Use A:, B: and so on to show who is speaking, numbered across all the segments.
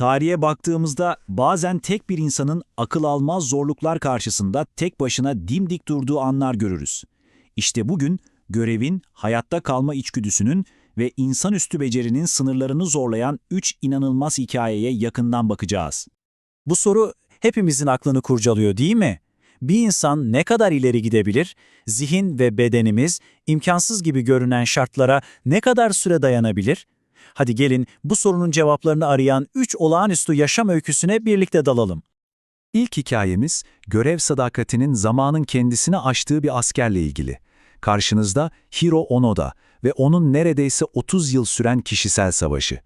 A: Tarihe baktığımızda bazen tek bir insanın akıl almaz zorluklar karşısında tek başına dimdik durduğu anlar görürüz. İşte bugün görevin, hayatta kalma içgüdüsünün ve insanüstü becerinin sınırlarını zorlayan üç inanılmaz hikayeye yakından bakacağız. Bu soru hepimizin aklını kurcalıyor değil mi? Bir insan ne kadar ileri gidebilir? Zihin ve bedenimiz imkansız gibi görünen şartlara ne kadar süre dayanabilir? Hadi gelin bu sorunun cevaplarını arayan 3 olağanüstü yaşam öyküsüne birlikte dalalım.
B: İlk hikayemiz, görev sadakatinin zamanın kendisine aştığı bir askerle ilgili. Karşınızda Hiro Onoda ve onun neredeyse 30 yıl süren kişisel savaşı.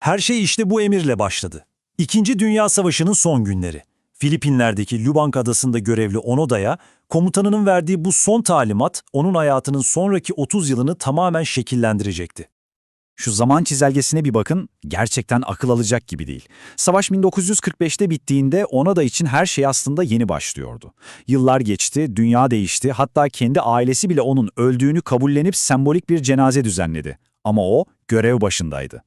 A: Her şey işte bu emirle başladı. İkinci Dünya Savaşı'nın son günleri. Filipinler'deki Lubang Adası'nda görevli Onoda'ya, komutanının verdiği bu son talimat, onun hayatının sonraki 30 yılını tamamen şekillendirecekti. Şu zaman çizelgesine bir bakın, gerçekten akıl alacak gibi değil. Savaş 1945'te bittiğinde Onoda için her şey aslında yeni başlıyordu. Yıllar geçti, dünya değişti, hatta kendi ailesi bile onun öldüğünü kabullenip sembolik bir cenaze düzenledi. Ama o görev başındaydı.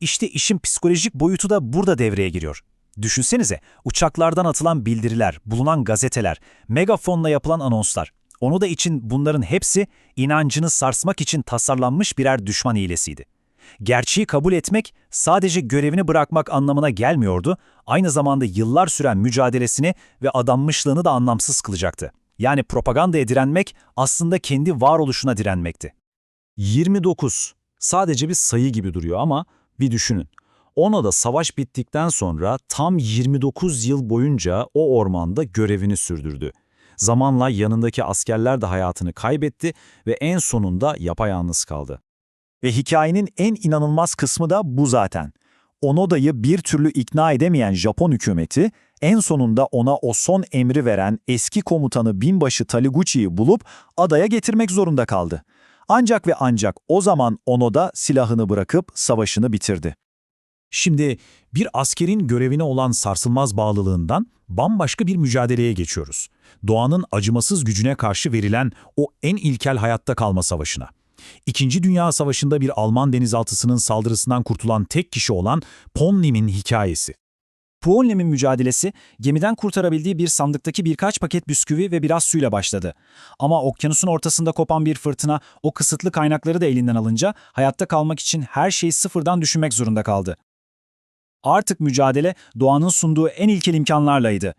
A: İşte işin psikolojik boyutu da burada devreye giriyor. Düşünsenize, uçaklardan atılan bildiriler, bulunan gazeteler, megafonla yapılan anonslar. Onu da için bunların hepsi inancını sarsmak için tasarlanmış birer düşman hilesiydi. Gerçeği kabul etmek sadece görevini bırakmak anlamına gelmiyordu, aynı zamanda yıllar süren mücadelesini ve adanmışlığını da anlamsız kılacaktı. Yani propagandaya direnmek aslında kendi varoluşuna direnmekti. 29. Sadece bir sayı gibi duruyor ama bir düşünün. Ona da savaş bittikten sonra tam 29 yıl boyunca o ormanda görevini sürdürdü. Zamanla yanındaki askerler de hayatını kaybetti ve en sonunda yapayalnız kaldı. Ve hikayenin en inanılmaz kısmı da bu zaten. Onoda'yı bir türlü ikna edemeyen Japon hükümeti en sonunda ona o son emri veren eski komutanı binbaşı Taniguchi'yi bulup adaya getirmek zorunda kaldı. Ancak ve ancak o zaman Onoda silahını bırakıp savaşını bitirdi. Şimdi bir askerin görevine olan sarsılmaz bağlılığından bambaşka bir mücadeleye geçiyoruz. Doğanın acımasız gücüne karşı verilen o en ilkel hayatta kalma savaşına. İkinci Dünya Savaşı'nda bir Alman denizaltısının saldırısından kurtulan tek kişi olan Ponlim'in hikayesi. Ponlim'in mücadelesi gemiden kurtarabildiği bir sandıktaki birkaç paket bisküvi ve biraz suyla başladı. Ama okyanusun ortasında kopan bir fırtına o kısıtlı kaynakları da elinden alınca hayatta kalmak için her şeyi sıfırdan düşünmek zorunda kaldı. Artık mücadele doğanın sunduğu en ilkel imkanlarlaydı.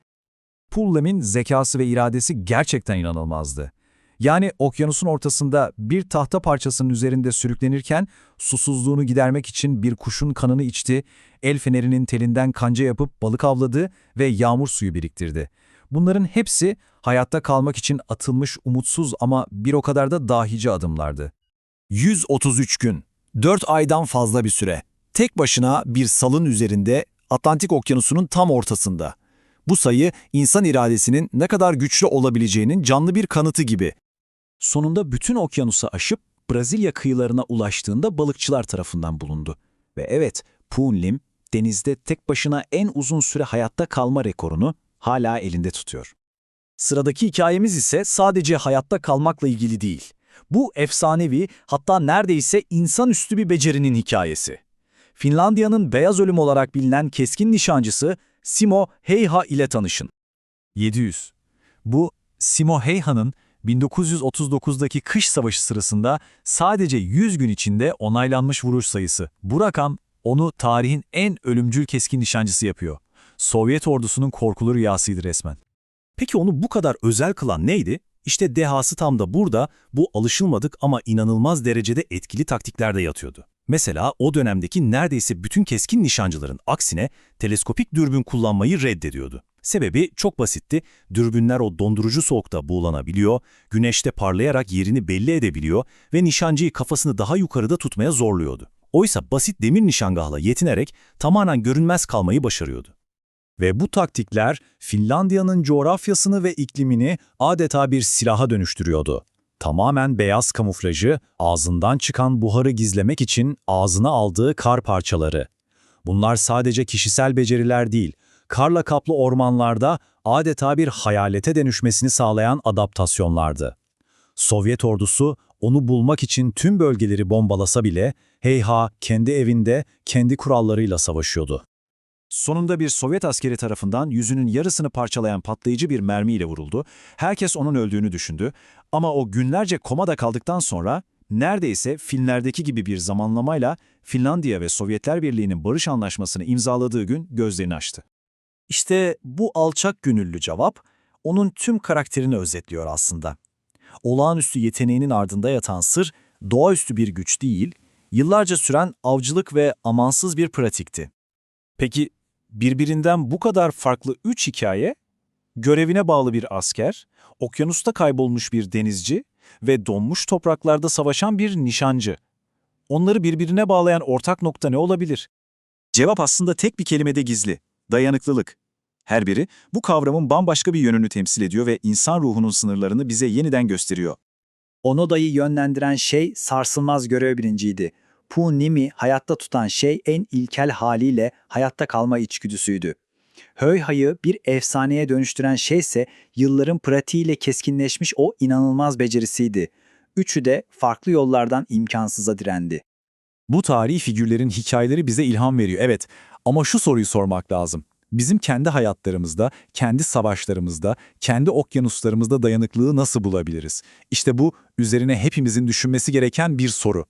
B: Pullem'in zekası ve iradesi gerçekten inanılmazdı. Yani okyanusun ortasında bir tahta parçasının üzerinde sürüklenirken susuzluğunu gidermek için bir kuşun kanını içti, el fenerinin telinden kanca yapıp balık avladı ve yağmur suyu biriktirdi. Bunların hepsi hayatta kalmak için atılmış umutsuz ama bir o kadar da dahice adımlardı.
A: 133 gün, 4 aydan fazla bir süre. Tek başına bir salın üzerinde Atlantik Okyanusu'nun tam ortasında. Bu sayı insan iradesinin ne kadar güçlü olabileceğinin canlı bir kanıtı gibi. Sonunda bütün okyanusu aşıp Brezilya kıyılarına ulaştığında balıkçılar tarafından bulundu. Ve evet, Poon Lim denizde tek başına en uzun süre hayatta kalma rekorunu hala elinde tutuyor. Sıradaki hikayemiz ise sadece hayatta kalmakla ilgili değil. Bu efsanevi, hatta neredeyse insanüstü bir becerinin hikayesi. Finlandiya'nın beyaz ölüm olarak bilinen keskin nişancısı Simo Heiha ile tanışın.
B: 700. Bu, Simo Heiha'nın 1939'daki kış savaşı sırasında sadece 100 gün içinde onaylanmış vuruş sayısı. Bu rakam onu tarihin en ölümcül keskin nişancısı yapıyor. Sovyet ordusunun korkulu rüyasıydı resmen.
A: Peki onu bu kadar özel kılan neydi? İşte dehası tam da burada bu alışılmadık ama inanılmaz derecede etkili taktiklerde yatıyordu. Mesela o dönemdeki neredeyse bütün keskin nişancıların aksine teleskopik dürbün kullanmayı reddediyordu. Sebebi çok basitti. Dürbünler o dondurucu soğukta buğulanabiliyor, güneşte parlayarak yerini belli edebiliyor ve nişancıyı kafasını daha yukarıda tutmaya zorluyordu. Oysa basit demir nişangahla yetinerek tamamen görünmez kalmayı başarıyordu. Ve bu taktikler Finlandiya'nın coğrafyasını ve iklimini adeta bir silaha dönüştürüyordu. Tamamen beyaz kamuflajı, ağzından çıkan buharı gizlemek için ağzına aldığı kar parçaları. Bunlar sadece kişisel beceriler değil, karla kaplı ormanlarda adeta bir hayalete dönüşmesini sağlayan adaptasyonlardı. Sovyet ordusu onu bulmak için tüm bölgeleri bombalasa bile Heyha kendi evinde kendi kurallarıyla savaşıyordu.
B: Sonunda bir Sovyet askeri tarafından yüzünün yarısını parçalayan patlayıcı bir mermiyle vuruldu. Herkes onun öldüğünü düşündü. Ama o günlerce komada kaldıktan sonra neredeyse filmlerdeki gibi bir zamanlamayla Finlandiya ve Sovyetler Birliği'nin barış anlaşmasını imzaladığı gün gözlerini açtı.
A: İşte bu alçak gönüllü cevap, onun tüm karakterini özetliyor aslında. Olağanüstü yeteneğinin ardında yatan sır, doğaüstü bir güç değil, yıllarca süren avcılık ve amansız bir pratikti. Peki, birbirinden bu kadar farklı üç hikaye, görevine bağlı bir asker, okyanusta kaybolmuş bir denizci ve donmuş topraklarda savaşan bir nişancı. Onları birbirine bağlayan ortak nokta ne olabilir?
C: Cevap aslında tek bir kelimede gizli. Dayanıklılık. Her biri bu kavramın bambaşka bir yönünü temsil ediyor ve insan ruhunun sınırlarını bize yeniden gösteriyor.
D: Onoda'yı yönlendiren şey sarsılmaz görev bilinciydi. Pu Nimi hayatta tutan şey en ilkel haliyle hayatta kalma içgüdüsüydü. Höyha'yı bir efsaneye dönüştüren şeyse yılların pratiğiyle keskinleşmiş o inanılmaz becerisiydi. Üçü de farklı yollardan imkansıza direndi.
B: Bu tarihi figürlerin hikayeleri bize ilham veriyor, evet. Ama şu soruyu sormak lazım. Bizim kendi hayatlarımızda, kendi savaşlarımızda, kendi okyanuslarımızda dayanıklılığı nasıl bulabiliriz? İşte bu üzerine hepimizin düşünmesi gereken bir soru.